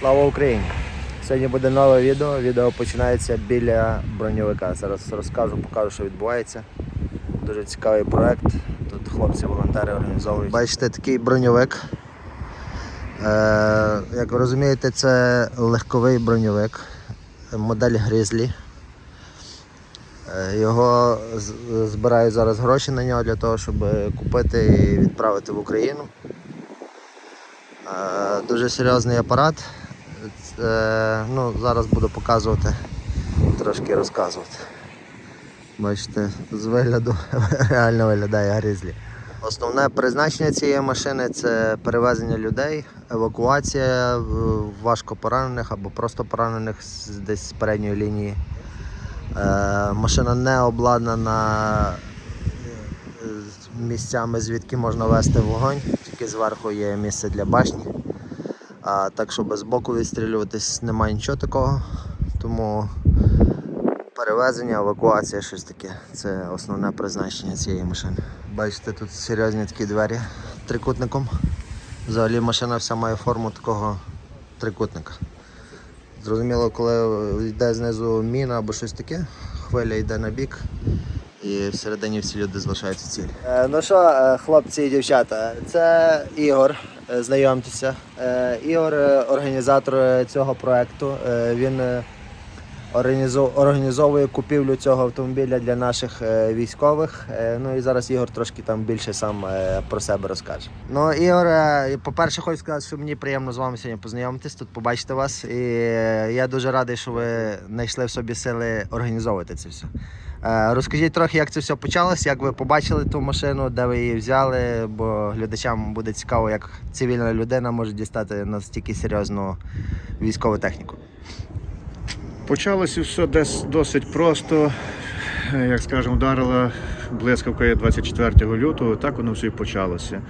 Слава Україні! Сьогодні буде нове відео. Відео починається біля броньовика. Зараз розкажу, покажу, що відбувається. Дуже цікавий проект. Тут хлопці-волонтери організовують. Бачите, такий броньовик. Е, як ви розумієте, це легковий броньовик, модель Grizzly. Е, Його з- збирають зараз гроші на нього для того, щоб купити і відправити в Україну. Е, Дуже серйозний апарат. Це, ну, зараз буду показувати, трошки розказувати. Бачите, з вигляду реально виглядає грізлі. Основне призначення цієї машини це перевезення людей, евакуація е, важко поранених або просто поранених десь з передньої лінії. Е, машина не обладнана е, місцями, звідки можна вести вогонь, тільки зверху є місце для башні. А так, щоб з боку відстрілюватись, немає нічого такого. Тому перевезення, евакуація, щось таке. Це основне призначення цієї машини. Бачите, тут серйозні такі двері трикутником. Взагалі машина вся має форму такого трикутника. Зрозуміло, коли йде знизу міна або щось таке, хвиля йде на бік. І всередині всі люди залишаються цілі. Ну що, е, хлопці і дівчата, це Ігор. Е, Знайомтеся. Е, Ігор е, організатор цього проекту. Е, Він організовує купівлю цього автомобіля для наших військових. Ну і зараз Ігор трошки там більше сам про себе розкаже. Ну, Ігор, по-перше, хочу сказати, що мені приємно з вами сьогодні познайомитись, тут побачити вас. І я дуже радий, що ви знайшли в собі сили організовувати це все. Е, Розкажіть трохи, як це все почалось, як ви побачили ту машину, де ви її взяли, бо глядачам буде цікаво, як цивільна людина може дістати настільки серйозну військову техніку. Почалося все десь досить просто. Як скажемо, вдарила блискавка 24 лютого, так воно все і почалося.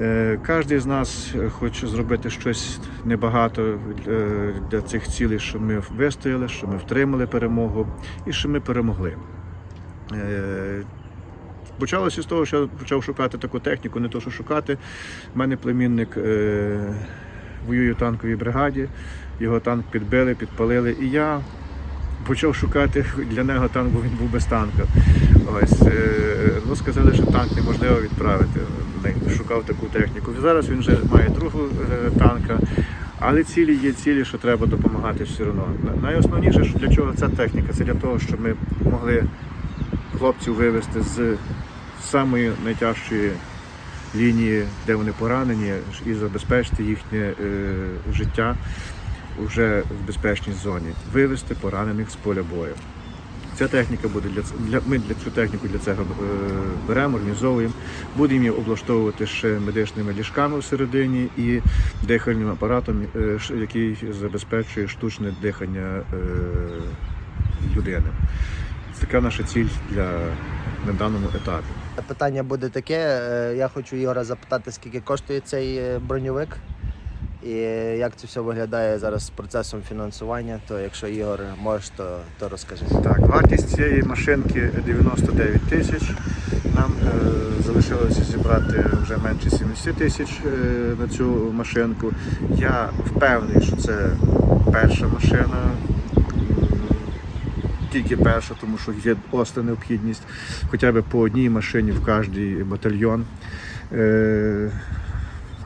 Е, Кожен з нас хоче зробити щось небагато е, для цих цілей, щоб ми вистояли, щоб ми втримали перемогу і щоб ми перемогли. Е, Почалося з того, що я почав шукати таку техніку, не то, що шукати. У мене племінник е, воює в танковій бригаді, його танк підбили, підпалили, і я почав шукати для нього танк, бо він був без танка. Ось, е, ну, сказали, що танк неможливо відправити. Шукав таку техніку. Зараз він вже має другого е, танка. Але цілі є цілі, що треба допомагати все одно. Найосновніше, що для чого ця техніка, це для того, щоб ми могли хлопців вивезти з самої найтяжчої лінії, де вони поранені, і забезпечити їхнє е, життя вже в безпечній зоні, вивезти поранених з поля бою. Ця техніка буде для, для ми для цю техніку для цього е, беремо, організовуємо. Будемо її облаштовувати ще медичними ліжками всередині і дихальним апаратом, е, який забезпечує штучне дихання е, людини. Це така наша ціль для на даному етапі. Питання буде таке. Я хочу Ігора запитати, скільки коштує цей броньовик. І як це все виглядає зараз з процесом фінансування, то якщо Ігор можеш, то, то розкажи. Так, вартість цієї машинки 99 тисяч. Нам е, залишилося зібрати вже менше 70 тисяч е, на цю машинку. Я впевнений, що це перша машина. Тільки перша, тому що є остра необхідність хоча б по одній машині в кожний батальйон. Е,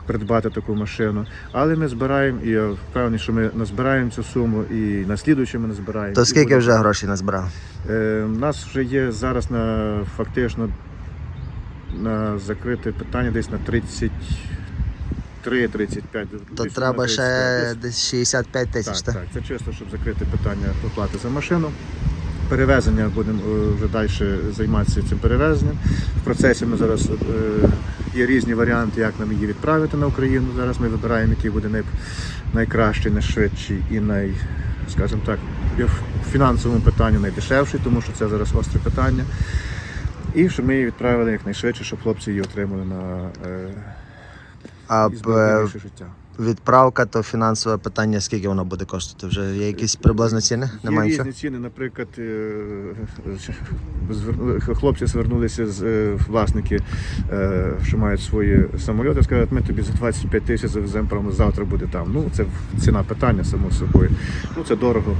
Придбати таку машину, але ми збираємо, і я впевнений, що ми назбираємо цю суму, і на слідуючу ми назбираємо. То скільки вже грошей назбирав? Е, У нас вже є зараз на фактично на закрите питання десь на 33-35. То треба ще 35. десь 65 тисяч. Так, так, це чисто, щоб закрити питання оплати за машину. Перевезення будемо е, вже далі займатися цим перевезенням. В процесі ми зараз е, є різні варіанти, як нам її відправити на Україну. Зараз ми вибираємо, який буде най, найкращий, найшвидший і най, скажімо так, в фінансовому питанні найдешевший, тому що це зараз остре питання. І щоб ми її відправили якнайшвидше, щоб хлопці її отримали на е, А і б, зберегли більше життя. Відправка, то фінансове питання, скільки воно буде коштувати? Вже є якісь приблизно ціни? Немає Є нічого? різні ціни, наприклад, е, звер- хлопці звернулися з е, власники, е, що мають свої самольоти, сказали, ми тобі за 25 тисяч завеземо, прямо завтра буде там. Ну, це ціна питання, само собою. Ну, це дорого.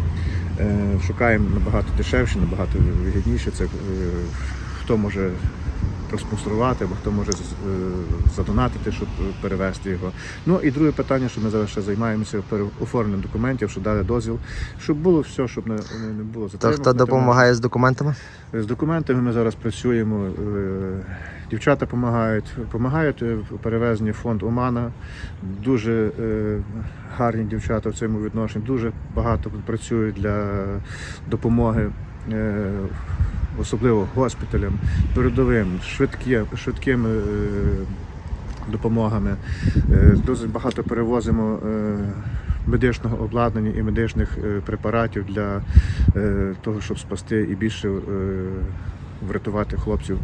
Е, Шукаємо набагато дешевше, набагато вигідніше. Це е, хто може проспонсорувати, або хто може е, задонатити, щоб перевезти його. Ну і друге питання, що ми зараз ще займаємося оформленням документів, щоб дали дозвіл, щоб було все, щоб не, не, було То затримок. хто допомагає з документами? З документами ми зараз працюємо. е, Дівчата допомагають, допомагають е, фонд Омана. Дуже гарні дівчата в цьому відношенні. Дуже багато працюють для допомоги, особливо госпіталям, передовим, швидкі, швидкими е, допомогами. Дуже багато перевозимо е, медичного обладнання і медичних е, препаратів для того, щоб спасти і більше врятувати хлопців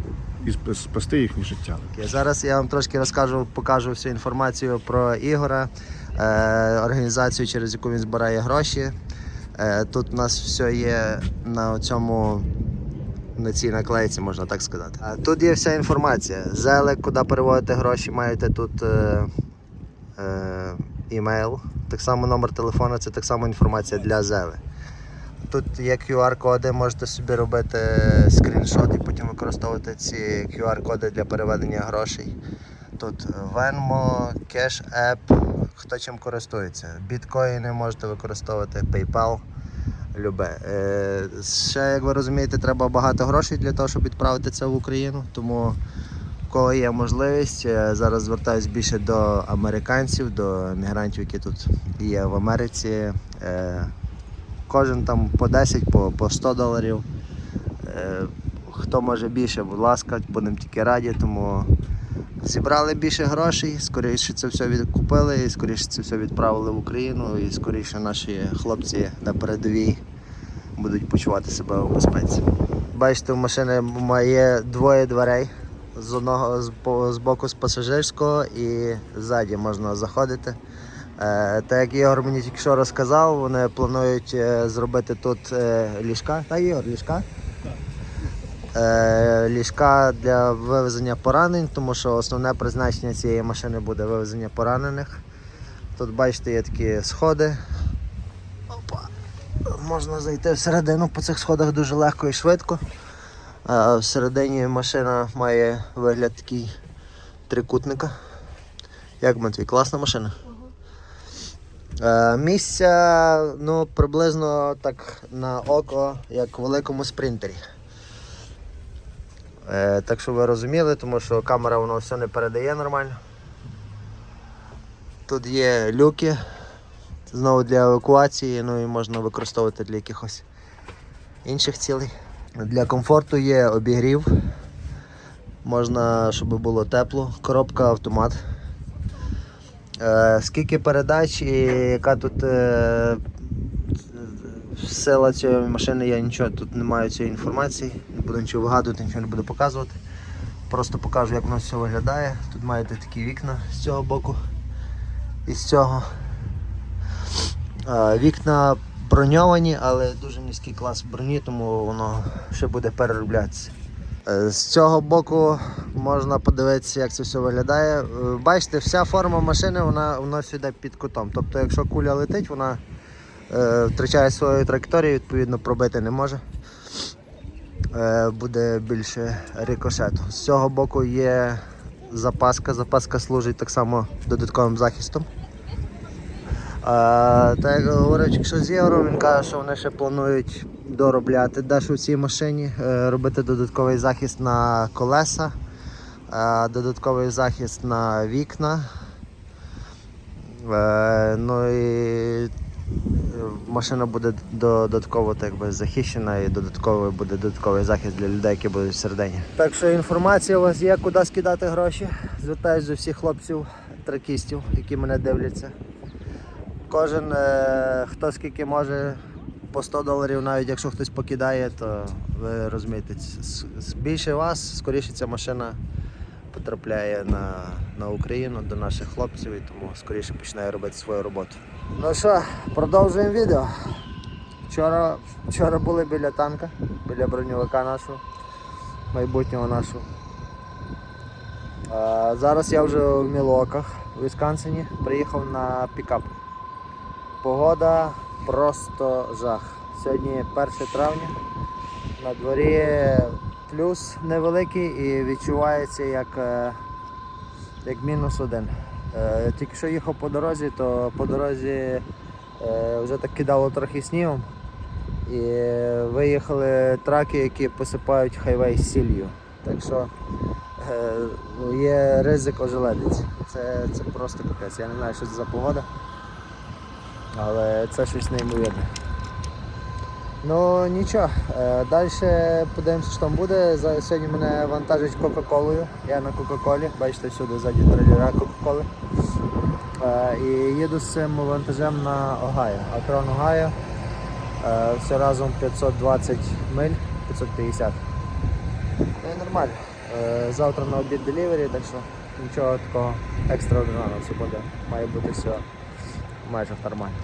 і спасти їхнє життя. Зараз я вам трошки розкажу, покажу всю інформацію про Ігора, організацію, через яку він збирає гроші. Тут у нас все є на цьому. На цій наклейці, можна так сказати. А тут є вся інформація. Зелек, куди переводити гроші, маєте тут е, е, імейл, так само номер телефону, це так само інформація для Зели. Тут є QR-коди, можете собі робити скріншот і потім використовувати ці QR-коди для переведення грошей. Тут Venmo, Cash App, хто чим користується. Біткоїни можете використовувати, PayPal, любе. Е, ще, як ви розумієте, треба багато грошей для того, щоб відправити це в Україну. Тому кого є можливість, е, зараз звертаюсь більше до американців, до мігрантів, які тут є в Америці. Е, Кожен там по 10, по, по 100 доларів. Е, Хто може більше, будь ласка, будемо тільки раді, тому зібрали більше грошей, скоріше це все відкупили, і скоріше це все відправили в Україну, і скоріше наші хлопці на передовій будуть почувати себе у безпеці. Бачите, в машини має двоє дверей. З одного з, боку з пасажирського і ззаді можна заходити. Е, так як Ігор мені тільки що розказав, вони планують е, зробити тут е, ліжка. Та Ігор, ліжка? Е, ліжка для вивезення поранень, тому що основне призначення цієї машини буде вивезення поранених. Тут бачите, є такі сходи. Опа. Можна зайти всередину по цих сходах дуже легко і швидко. А всередині машина має вигляд такий трикутника. Як Матвій, класна машина? Е, місця ну, приблизно так на око, як в великому спринтері. Е, так що ви розуміли, тому що камера воно все не передає нормально. Тут є люки, знову для евакуації, ну і можна використовувати для якихось інших цілей. Для комфорту є обігрів. Можна, щоб було тепло. Коробка автомат. Е, скільки передач і яка тут е, сила цієї машини, я нічого тут не маю цієї інформації, не буду нічого вигадувати, нічого не буду показувати. Просто покажу, як воно все виглядає. Тут маєте такі вікна з цього боку і з цього. Вікна броньовані, але дуже низький клас броні, тому воно ще буде перероблятися. Е, З цього боку можна подивитися, як це все виглядає. Е, Бачите, вся форма машини вона, вона сюди під кутом. Тобто, якщо куля летить, вона втрачає свою траєкторію, відповідно пробити не може. Е, буде більше рикошету. З цього боку є запаска. Запаска служить так само додатковим захистом. А, так як говорив, якщо з євро, він каже, що вони ще планують доробляти дещо в цій машині, е, робити додатковий захист на колеса, е, додатковий захист на вікна. Е, Ну і машина буде додатково так би, захищена і додатково буде додатковий захист для людей, які будуть всередині. Так що інформація у вас є, куди скидати гроші. Звертаюсь до всіх хлопців, тракістів, які мене дивляться. Кожен е, хто скільки може по 100 доларів, навіть якщо хтось покидає, то ви розумієте, більше вас, скоріше ця машина потрапляє на, на Україну до наших хлопців і тому скоріше починає робити свою роботу. Ну що, продовжуємо відео. Вчора, вчора були біля танка, біля броньовика нашого, майбутнього нашого. А, зараз я вже в Мілоках, в Вісконсині, приїхав на пікап. Погода просто жах. Сьогодні 1 травня. На дворі плюс невеликий і відчувається як, е, як мінус один. Е, Тільки що їхав по дорозі, то по дорозі е, вже так кидало трохи снігом. І виїхали траки, які посипають хайвей сіллю. Так що е, є ризик ожеледиць. Це, це просто капець. Я не знаю, що це за погода. Але це щось неймовірне. Ну нічого, далі подивимося, що там буде. Сьогодні мене вантажить Кока-Колою. Я на Кока-Колі, бачите, всюди ззаді трейлера Кока-Коли. Е, І їду з цим вантажем на Огайо. Акрон Огайо. Е, Все разом 520 миль, 550. Ну і нормально. Е, Завтра на обід делівері, так що нічого такого екстраординарного все буде. Має бути все майже нормально.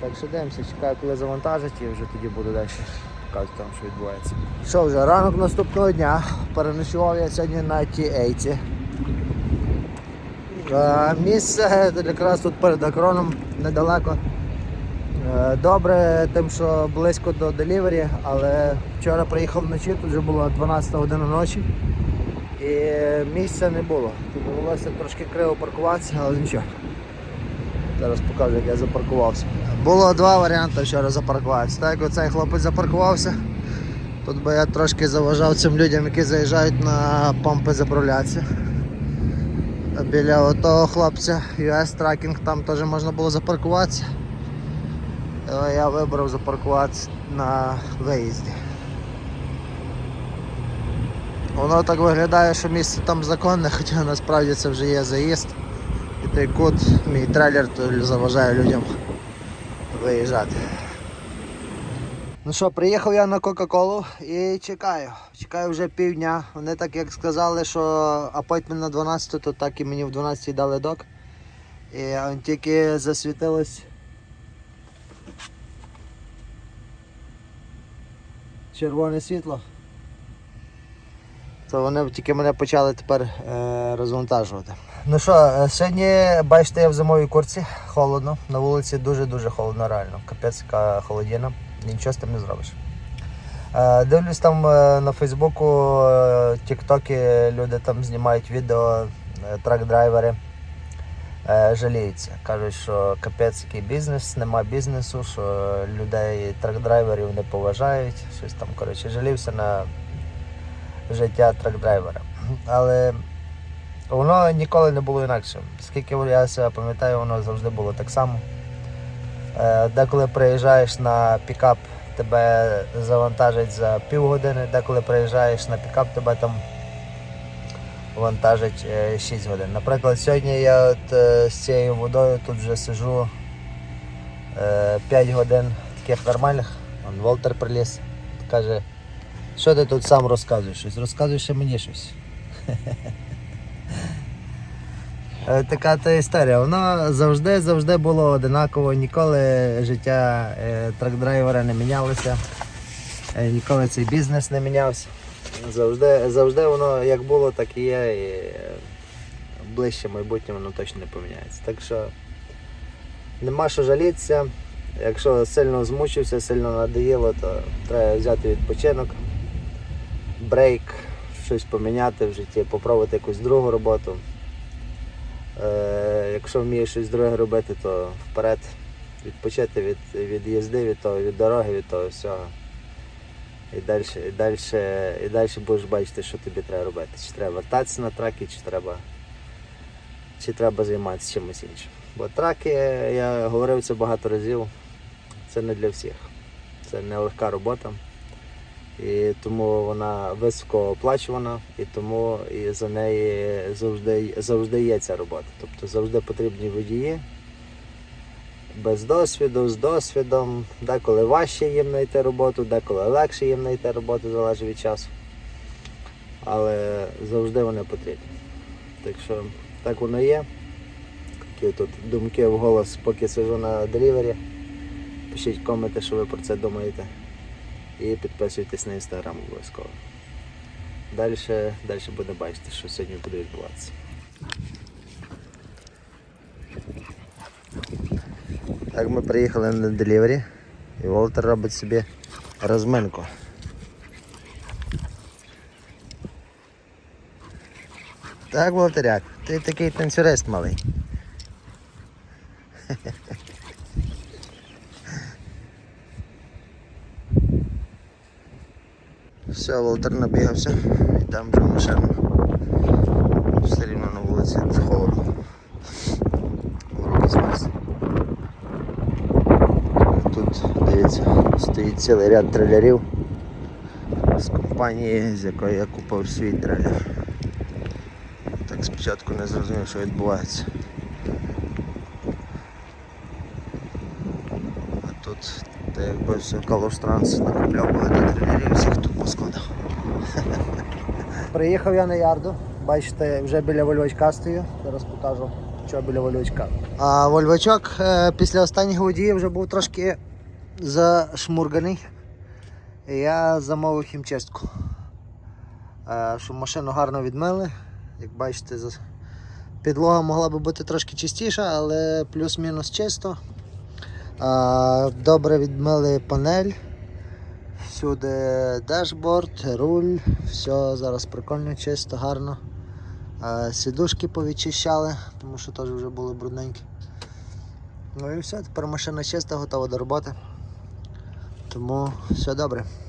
Так що дивимося, чекаю, коли завантажить і вже тоді буду далі показувати там, що відбувається. Що вже, ранок наступного дня. Переночував я сьогодні на Ті-8. Е, Місце якраз тут перед акроном недалеко. Е, Добре, тим, що близько до делівері, але вчора приїхав вночі, тут вже була 12 година ночі і місця не було. Тут довелося трошки криво паркуватися, але нічого. Зараз покажу, як я запаркувався. Було два варіанти вчора запаркуватися. Так, як оцей хлопець запаркувався. Тут би я трошки заважав цим людям, які заїжджають на помпи заправлятися. Біля отого хлопця US Tracking там теж можна було запаркуватися. Я вибрав запаркуватися на виїзді. Воно так виглядає, що місце там законне, хоча насправді це вже є заїзд. І той кут, мій трейлер, то заважає людям виїжджати. Ну що, приїхав я на Кока-Колу і чекаю. Чекаю вже півдня. Вони так як сказали, що апойтмент на 12, то так і мені в 12 дали док. І он тільки засвітилось. Червоне світло. То вони тільки мене почали тепер е, розвантажувати. Ну що, е, сьогодні бачите, я в зимовій курці, холодно. На вулиці дуже-дуже холодно, реально. Капець, яка холодина, нічого з тим не зробиш. Е, дивлюсь там е, на Фейсбуку, Тіктокі люди там знімають відео, трак-драйвери жаліються. Кажуть, що капець який бізнес, нема бізнесу, що людей трак-драйверів не поважають. Щось там, коротше, жалівся на життя трак-драйвера. Але воно ніколи не було інакше. Скільки я себе пам'ятаю, воно завжди було так само. Е, Деколи приїжджаєш на пікап, тебе завантажать за півгодини, деколи приїжджаєш на пікап, тебе там вантажить е, 6 годин. Наприклад, сьогодні я от е, з цією водою тут вже сижу е, 5 годин таких нормальних. Вон Волтер приліз, каже, що ти тут сам розказуєш щось? Розказуй ще мені щось. Е, Така та історія. Воно завжди завжди було одинаково, ніколи життя е, трак-драйвера не мінялося, е, ніколи цей бізнес не мінявся. Завжди, завжди воно як було, так і є. І ближче майбутнє воно точно не поміняється. Так що нема що жалітися. Якщо сильно змучився, сильно надоїло, то треба взяти відпочинок, брейк, щось поміняти в житті, попробувати якусь другу роботу. Е, якщо вмієш щось друге робити, то вперед відпочити від, від їзди, від того, від дороги, від того всього. І далі, і далі, і далі будеш бачити, що тобі треба робити. Чи треба вертатися на траки, чи треба, чи треба займатися чимось іншим. Бо траки, я говорив це багато разів, це не для всіх. Це не легка робота. І тому вона високо оплачувана, і тому і за неї завжди, завжди є ця робота. Тобто завжди потрібні водії без досвіду, з досвідом. Деколи важче їм знайти роботу, деколи легше їм знайти роботу, залежить від часу. але завжди вони потрібні. Так що так воно є. Такі тут думки в голос, поки сижу на делівері. Пишіть коменти, що ви про це думаєте. І підписуйтесь на інстаграм обов'язково. Далі, далі буде бачити, що сьогодні буде відбуватися. Так, ми приїхали на делівері і Волтер робить собі розминку. Так, Волтеряк, ти такий танцюрист малий. Все, Волтер набігався, йдемо вже в машину. Все рівно на вулиці холодно. Руки змерзли. Тут, дивіться, стоїть цілий ряд трейлерів з компанії, з якої я купив свій трейлер. Так спочатку не зрозумів, що відбувається. А тут та якби все Калуштранс накупляв багато трейлерів, всіх тут поскладав. Приїхав я на ярду. Бачите, вже біля вольвачка стою. Зараз покажу, що біля вольвачка. А вольвачок е, після останніх водіїв вже був трошки зашмурганий. Я замовив хімчистку. Е, щоб машину гарно відмили. Як бачите, підлога могла би бути трошки чистіша, але плюс-мінус чисто. Добре відмили панель. Всюди дешборд, руль, все зараз прикольно, чисто, гарно. Сідушки повідчищали, тому що теж вже були брудненькі. Ну і все, тепер машина чиста, готова до роботи. Тому все добре.